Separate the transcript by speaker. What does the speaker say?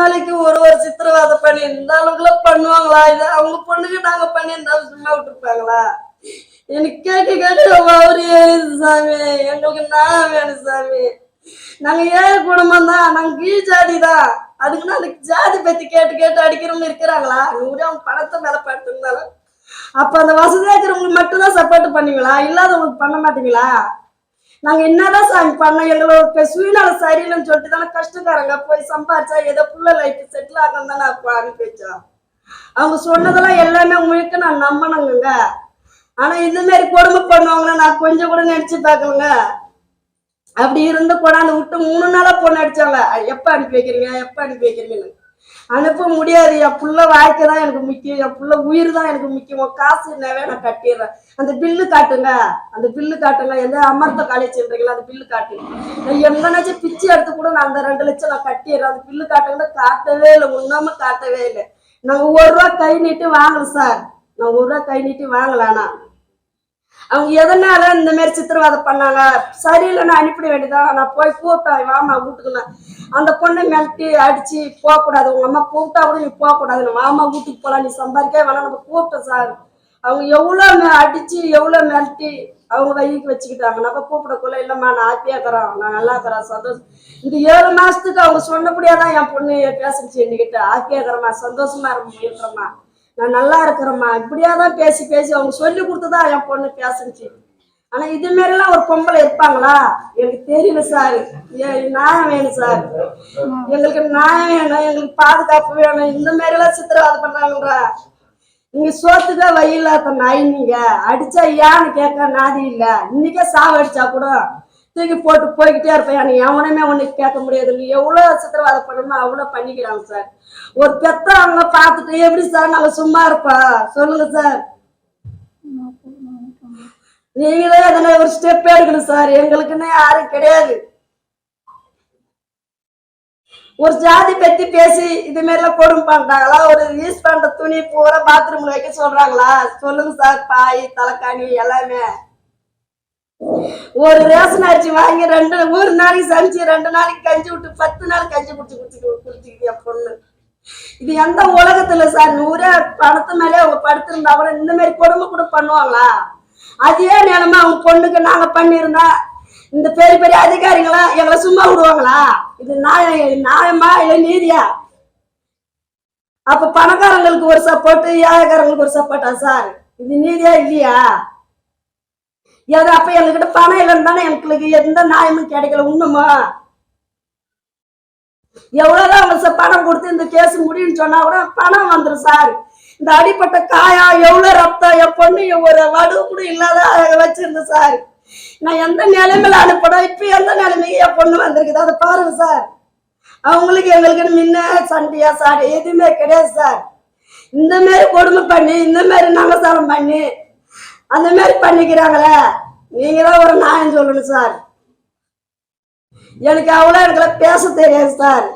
Speaker 1: நாளைக்கு ஒரு ஒரு சித்திரவாதை பண்ணி இந்த அளவுக்குலாம் பண்ணுவாங்களா? இது அவங்க பொண்ணுக்கு நாங்க பண்ணி இருந்தாலும் சும்மா விட்டுருப்பாங்களா? எனக்கு கேட்க கேட்க அவரு சாமி. எங்களுக்கு நான் வேணும் சாமி. நாங்க ஏழை குடும்பம் தான். நாங்க கீழ் ஜாதி தான். அதுக்குன்னு அந்த ஜாதி பத்தி கேட்டு கேட்டு அடிக்கிறவங்க இருக்கிறாங்களா? நூறு அவங்க பணத்தை மேல படுத்திருந்தாலும். அப்ப அந்த வசதியா இருக்கிறவங்களுக்கு மட்டும்தான் சப்போர்ட் பண்ணுவீங்களா? இல்லாதவங்களுக்கு பண்ண மாட்டீங்களா? நாங்க என்னதான் சாமி பண்ணோம் எங்களோட சூழ்நிலை சரியில்லைன்னு சொல்லிட்டு தானே கஷ்டக்காரங்க போய் சம்பாரிச்சா ஏதோ புள்ள லைஃப் செட்டில் ஆகணும் தானே அனுப்பிச்சோம் அனுப்பி அவங்க சொன்னதெல்லாம் எல்லாமே உங்களுக்கு நான் நம்பணுங்க ஆனா இந்த மாதிரி கொடுமை பண்ணுவாங்கன்னா நான் கொஞ்சம் கூட நினைச்சு பார்க்கலங்க அப்படி இருந்து கொண்டாந்து விட்டு மூணு நாளா பொண்ணு அடிச்சாங்க. எப்ப அனுப்பி வைக்கிறீங்க? எப்ப அனுப்பி வைக்கிறீங்கன்னு. அனுப்ப முடியாது. என் புள்ள வாழ்க்கை தான் எனக்கு முக்கியம். என் புள்ள உயிர் தான் எனக்கு முக்கியம். காசு என்னவே நான் கட்டிடுறேன். அந்த பில்லு காட்டுங்க. அந்த பில்லு காட்டுங்க. எந்த அமர்த்த காலேஜ் அந்த பில்லு காட்டுங்க. நான் எங்கனாச்சும் பிச்சு எடுத்து கூட நான் அந்த ரெண்டு லட்சம் நான் கட்டிடுறேன். அந்த பில்லு காட்டுங்கன்னா காட்டவே இல்லை. உண்ணாம காட்டவே இல்லை. நாங்கள் ஒரு ரூபா கை நீட்டி வாங்கல சார். நான் ஒரு ரூபா கை நீட்டி வாங்கலாம் ஆனா. அவங்க எதனால இந்த மாதிரி சித்திரவதை பண்ணாங்க? சரியில்லைன்னு அனுப்பிட வேண்டியதான் நான் போய் கூப்பிட்டேன். வாமா வீட்டுக்கு நான் அந்த பொண்ணை மிரட்டி அடிச்சு போகக்கூடாது. உங்க அம்மா கூப்பிட்டா கூட நீ போகக்கூடாது. வாமா வீட்டுக்கு போகலாம் நீ சம்பாதிக்க வேணாம். நம்ம கூப்பிட்டோம் சார். அவங்க எவ்வளோ அடிச்சு எவ்வளோ மிரட்டி அவங்க வயிக்கு வச்சுக்கிட்டாங்க. நம்ம கூப்பிடக்குள்ள இல்லைம்மா. நான் ஹாப்பியாக இருக்கிறோம் நான் நல்லா இருக்கிறேன். சந்தோஷம் இந்த ஏழு மாசத்துக்கு அவங்க சொன்னபடியாதான் என் பொண்ணு பேசுச்சு என்கிட்ட. ஹாப்பியாக இருக்கிறம்மா. சந்தோஷமா இருக்கிறம்மா நான் நல்லா இருக்கிறேம்மா. இப்படியா தான் பேசி பேசி அவங்க சொல்லி கொடுத்துதான் என் பொண்ணு பேசுனுச்சு. ஆனா இது மாதிரிலாம் ஒரு பொம்பளை இருப்பாங்களா? எனக்கு தெரியல சார். ஏ- நியாயம் வேணும் சார். எங்களுக்கு நியாயம் வேணும். எங்களுக்கு பாதுகாப்பு வேணும். இந்த மாதிரி எல்லாம் சித்திரவதை பண்றாங்கன்றா நீங்க சோத்துக்கா வயிலாத்த நாய் நீங்க. அடிச்சா ஏன்னு கேட்க நாதி இல்ல. இன்னைக்கே சாவடிச்சா கூட தூக்கி போட்டு போய்கிட்டே இருப்பேன். எனக்கு எவனையுமே உனக்கு கேட்க முடியாது. இல்லை எவ்வளவு சித்திரவாதம் பண்ணணுமோ அவ்வளவு பண்ணிக்கிறாங்க சார். ஒரு பெத்தவங்க பார்த்துட்டு எப்படி சார் நாங்க சும்மா இருப்பா? சொல்லுங்க சார். நீங்களே அதில் ஒரு ஸ்டெப் எடுக்கணும் சார். எங்களுக்குன்னு யாரும் கிடையாது. ஒரு ஜாதி பத்தி பேசி இது மாதிரிலாம் கொடுமை பண்றாங்களா ஒரு யூஸ் பண்ற துணி பூரா பாத்ரூம்ல வைக்க சொல்றாங்களா? சொல்லுங்க சார். பாய் தலைக்காணி எல்லாமே. ஒரு ரேஷன் அரிசி வாங்கி ரெண்டு ஒரு நாளைக்கு சமைச்சு ரெண்டு நாளைக்கு கஞ்சி விட்டு பத்து நாள் கஞ்சி குடிச்சு குடிச்சு குடிச்சுக்கிது என் பொண்ணு. இது எந்த உலகத்துல சார்? நூறே பணத்து மேலே அவங்க படுத்திருந்தா கூட இந்த மாதிரி கொடுமை கூட பண்ணுவாங்களா? அதே நிலைமை அவங்க பொண்ணுக்கு நாங்க பண்ணியிருந்தா இந்த பெரிய பெரிய அதிகாரிங்களா எங்களை சும்மா விடுவாங்களா? இது நியாயம் நியாயமா இல்ல நீதியா? அப்ப பணக்காரங்களுக்கு ஒரு சப்போர்ட் ஏழைக்காரங்களுக்கு ஒரு சப்போர்ட்டா சார்? இது நீதியா இல்லையா? ஏதோ அப்ப எங்ககிட்ட பணம் இல்லைன்னு தானே எங்களுக்கு எந்த நியாயமும் கிடைக்கல உண்ணுமா எவ்வளவுதான் அவங்க சார் பணம் கொடுத்து இந்த கேஸ் முடியும்னு சொன்னா கூட பணம் வந்துரும் சார். இந்த அடிப்பட்ட காயா எவ்வளவு ரத்தம் என் பொண்ணு ஒரு வடு கூட இல்லாத வச்சிருந்தேன் சார். நான் எந்த நிலைமையில அனுப்பணும்? இப்ப எந்த நிலைமைக்கு என் பொண்ணு வந்திருக்குது? அதை பாருங்க சார். அவங்களுக்கு எங்களுக்கு முன்ன சண்டையா சார்? எதுவுமே கிடையாது சார். இந்த மாதிரி கொடுமை பண்ணி இந்த மாதிரி நமசாரம் பண்ணி அந்த மாதிரி பண்ணிக்கிறாங்களே. நீங்க தான் ஒரு நியாயம் சொல்லணும் சார். எனக்கு அவ்வளோ எனக்கு பேச தெரியாது சார்.